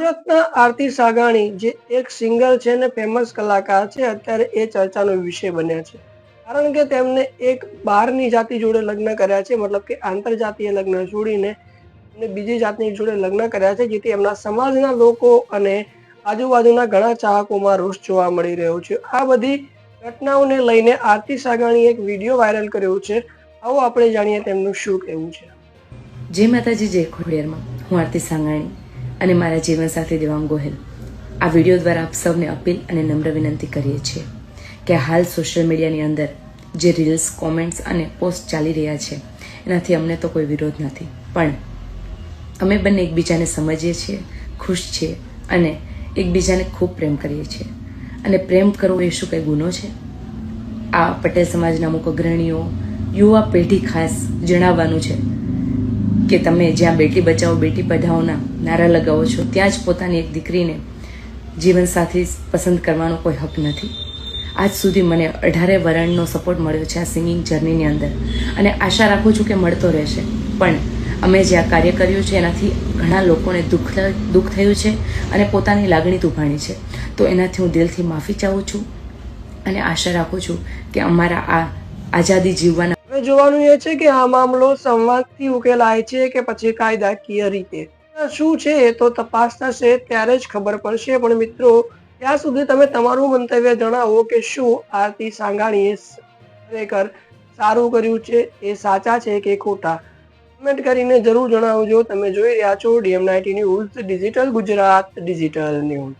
સુરતના આરતી સાગાણી, જે એક સિંગર છે ને ફેમસ કલાકાર છે, અત્યારે એ ચર્ચાનો વિષય બન્યા છે. કારણ કે તેમને એક બહારની જાતિ જોડે લગ્ન કર્યા છે, મતલબ કે આંતરજાતીય લગ્ન છોડીને અને બીજી જાતની જોડે લગ્ન કર્યા છે, જેથી એમના સમાજના લોકો અને આજુબાજુના ઘણા ચાહકોમાં રોષ જોવા મળી રહ્યો છે. આ બધી ઘટનાઓને લઈને આરતી સાગાણી એક વીડિયો વાયરલ કર્યો છે. આવો આપણે જાણીએ તેમનું શું કહેવું છે. જય માતાજી, જય ખોડિયારમાં હું આરતી સાંગાણી. અને મારા જીવનસાથી દેવાંગ ગોહેલ. આ વીડિયો દ્વારા આપ સૌને અપીલ અને નમ્ર વિનંતી કરીએ છીએ કે હાલ સોશિયલ મીડિયાની અંદર જે રીલ્સ કોમેન્ટ્સ અને પોસ્ટ ચાલી રહ્યા છે, એનાથી અમને તો કોઈ વિરોધ નથી. પણ અમે બંને એકબીજાને સમજીએ છીએ, ખુશ છીએ અને એકબીજાને ખૂબ પ્રેમ કરીએ છીએ. અને પ્રેમ કરવો એ શું કંઈ ગુનો છે? આ પટેલ સમાજના અમુક અગ્રણીઓ, યુવા પેઢી ખાસ જણાવવાનું છે. કે તમે જ્યાં બેટી બચાવો, બેટી પઢાઓના નારા લગાવો છો, ત્યાં જ પોતાની એક દીકરીને જીવનસાથી પસંદ કરવાનો કોઈ હક નથી. આજ સુધી મને અઢારે વરણનો સપોર્ટ મળ્યો છે આ સિંગિંગ જર્નીની અંદર અને આશા રાખું છું કે મળતો રહેશે. પણ અમે જે આ કાર્ય કર્યું છે એનાથી ઘણા લોકોને દુઃખ દુઃખ થયું છે અને પોતાની લાગણી દુભાણી છે. તો એનાથી હું દિલથી માફી ચાહું છું અને આશા રાખું છું કે અમારા આ આઝાદી જીવવાના જોવાનું એ છે કે આ મામલો સંવાદથી ઉકેલાય છે કે પછી કાયદાકીય રીતે? શું છે એ તો તપાસ થશે ત્યારે જ ખબર પડશે. પણ મિત્રો, ત્યાં સુધી તમે તમારું મંતવ્ય જણાવો કે શું આરતી સાંગાણીએ ખરેખર સારું કર્યું છે? એ સાચા છે કે ખોટા? કમેન્ટ કરીને જરૂર જણાવજો. તમે જોઈ રહ્યા છો DM ninety news, digital Gujarat digital news.